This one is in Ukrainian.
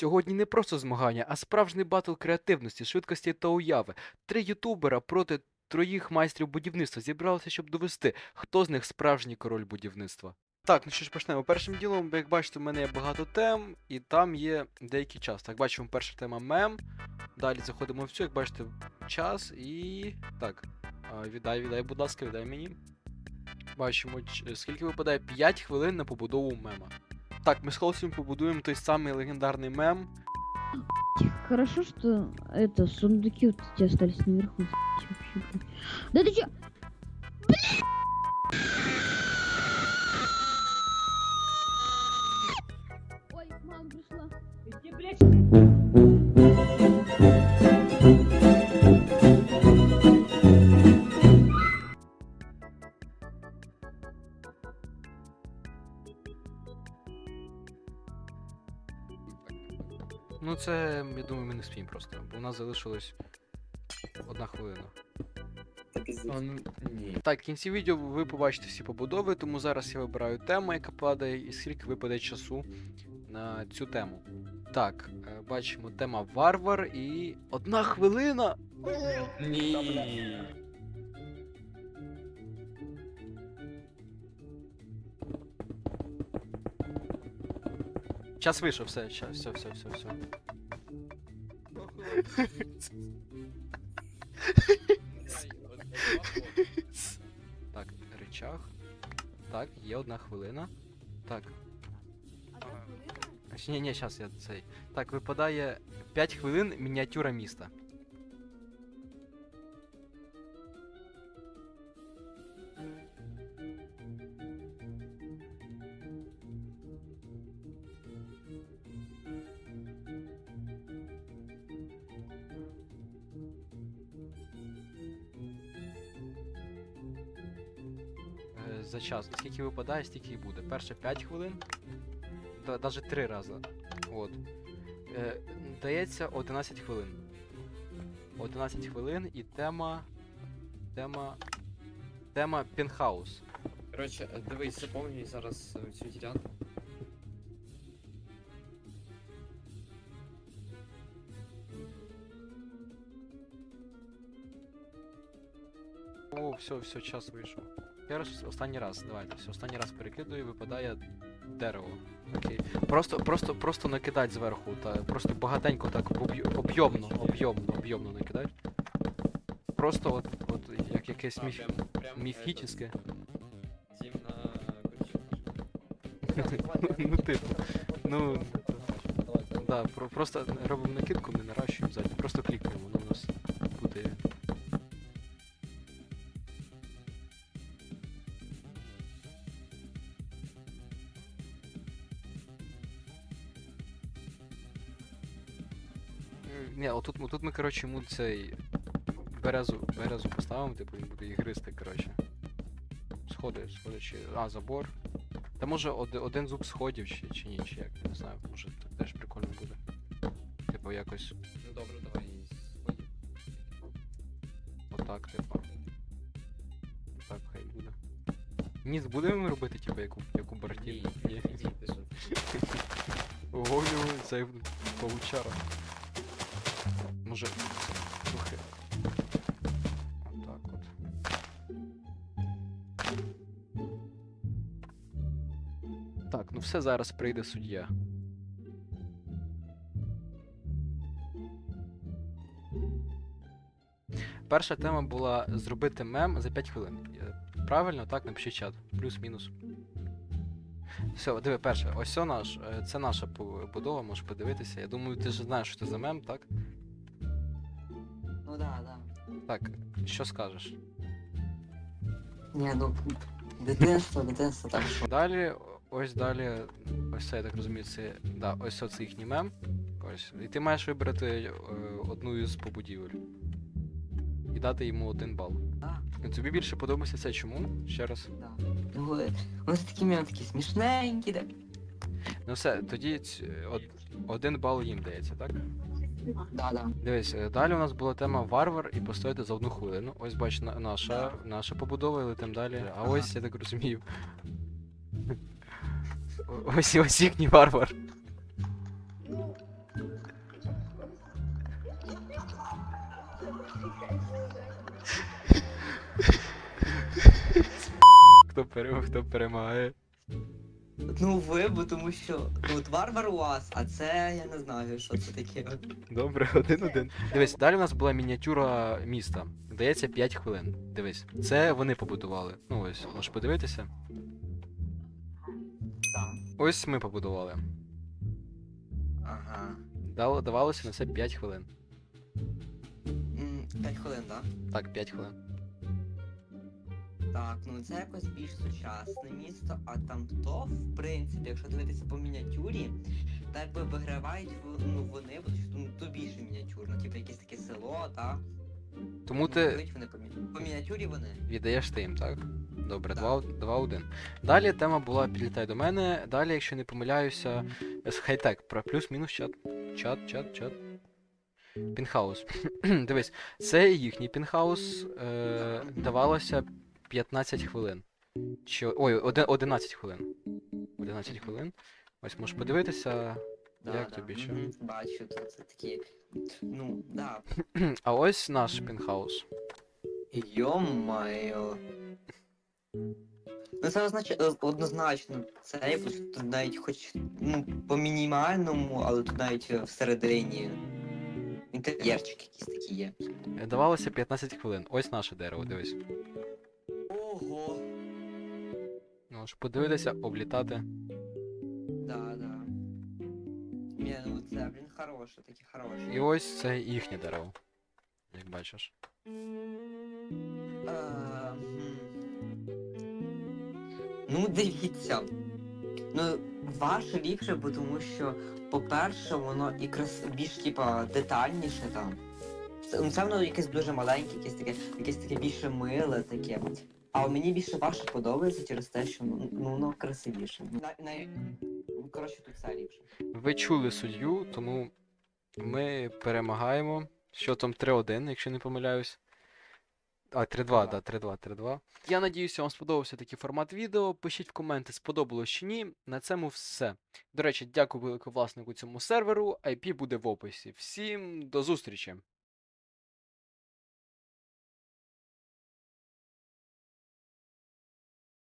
Сьогодні не просто змагання, а справжній батл креативності, швидкості та уяви. Три ютубера проти троїх майстрів будівництва зібралися, щоб довести, хто з них справжній король будівництва. Так, ну що ж почнемо. Першим ділом, як бачите, в мене є багато тем, і там є деякий час. Так, бачимо, перша тема мем. Далі заходимо в цю, як бачите, час і. Так. Віддай, віддай, будь ласка, віддай мені. Бачимо, скільки випадає 5 хвилин на побудову мема. Так, ми з Холсом побудуємо той самий легендарний мем. Хорошо, что это сундуки вот эти остались наверху. Да ты чё? Ой, мама пришла. Иди, блядь. Ну, це, я думаю, ми не спіємо просто, бо у нас залишилось одна хвилина. А, ну, ні. Так, в кінці відео ви побачите всі побудови, тому зараз я вибираю тему, яка падає, і скільки випаде часу на цю тему. Так, е, бачимо тема варвар і. Одна хвилина! Ні. Час вийшов, все, час, все, все, все, все. Так, речах. Так, є одна хвилина. Так. Ні, ні, зараз я цей. Так, випадає 5 хвилин мініатюра міста. За час. Скільки випадає, стільки і буде. Перше 5 хвилин. Навіть 3 рази. От. Е, дається 11 хвилин. 11 хвилин і тема. Тема. Тема Пінхаус. Коротше, дивись, заповнюй зараз е, цю ділянку. О, все, все, час вийшов. Я раз, останній раз, давайте, все, останній раз перекидую, випадає дерево. Окей. Просто, просто, просто накидать зверху, та просто багатенько так об'ємно, об'ємно, об'ємно накидать. Просто от, от як якесь міф... міфічне. горчик. ну, типу. Ну, да, просто робимо накидку, ми наращуємо ззаді, просто клікаємо, воно у нас буде. Ні, отут, ми- тут ми, коротше, йому цей березу, березу поставимо, типу він буде її гризти, коротше. Сходи, сходи чи. А, забор. Та може оди- один зуб сходів чи, чи ні, чи як, не знаю, може так теж прикольно буде. Типу якось Ну добре, давай сходи. отак, типу. Так, хай буде. Ні, будемо робити, типу, як у, як у Бартін. Ні, ні, ти що? Ого, в нього цей паучара. Може. Трохи. Отак от. Так, ну все зараз прийде суддя. Перша тема була зробити мем за 5 хвилин. Е, Правильно, так, напишіть чат. Плюс-мінус. Все, диви, перше, ось це наш, е, це наша пу- будова, можеш подивитися. Я думаю, ти ж знаєш, що це за мем, так? Ну да, да. Так, що скажеш? Ні, ну дитинство, дитинство так що. Далі, ось далі, ось це, я так розумію, це. Да, ось це їхній мем. Ось. І ти маєш вибрати е, одну із побудівель. І дати йому один бал. Да, Тобі більше подобається це чому? Ще раз. да. Ну, е, такі мені такі смішненькі, так. Ну все, тоді ць- од, один бал їм дається, так? Да, да. Дивись, е, далі у нас була тема варвар і постояти за одну хвилину. Ось бач, на- наша, наша побудова, і летим далі. А Ага. ось я так розумію. Ось ось їхній варвар. Ну. Хто пере- хто перемагає? Ну ви, бо тому що ну, от варвар у вас, а це я не знаю, що це таке. Добре, один-один. Дивись, далі у нас була мініатюра міста. Дається 5 хвилин. Дивись, це вони побудували. Ну ось, можеш подивитися. Так. Ось ми побудували. Ага. Дало, давалося на це 5 хвилин. М, П'ять хвилин, так? Так, 5 хвилин. Так, ну це якось більш сучасне місто, а там то, в принципі, якщо дивитися по мініатюрі, так би вигравають ну, вони, ну, то більше мініатюрно, типу якесь таке село, так? Тому Ну, ти вони по, мі- по мініатюрі вони. віддаєш ти їм, так? Добре, 2-1. Далі тема була Підлітай до мене. Далі, якщо не помиляюся, з хай-тек про плюс-мінус чат. Чат, чат, чат. Пінхаус. Дивись, це їхній пінхаус. Е, давалося 15 хвилин. Чи, ой, оде- 11 хвилин. 11 хвилин. Ось можеш подивитися. Як тобі що? мгм, Бачу, то це такі. Ну, да. А ось наш пінхаус. Йо-майо. Ну це означає е, однозначно, це якось тут навіть хоч ну, по мінімальному, але тут навіть е, всередині інтер'єрчик якийсь такий є. Е, Давалося 15 хвилин. Ось наше дерево, дивись. Ого. Можеш подивитися, облітати. Да, да. Ні, ну це, блін, хороше, таке хороше. І ось це їхнє дерево. Як бачиш. Е. Ну, дивіться. Ну, ваше ліпше, бо тому що, по-перше, воно якраз більш типа детальніше там. Це, ну, це воно якесь дуже маленьке, якесь таке, якесь таке більше миле таке. А мені більше ваше подобається через те, що ну, ну воно красивіше. На, на... ну, Коротше, тут все ліпше. Ви чули суддю, тому ми перемагаємо. Що там 3-1, якщо не помиляюсь. А, 3-2, да, 3-2, 3-2. Я надіюся, вам сподобався такий формат відео. Пишіть в коменти, сподобалось чи ні. На цьому все. До речі, дякую великому власнику цьому серверу. IP буде в описі. Всім до зустрічі!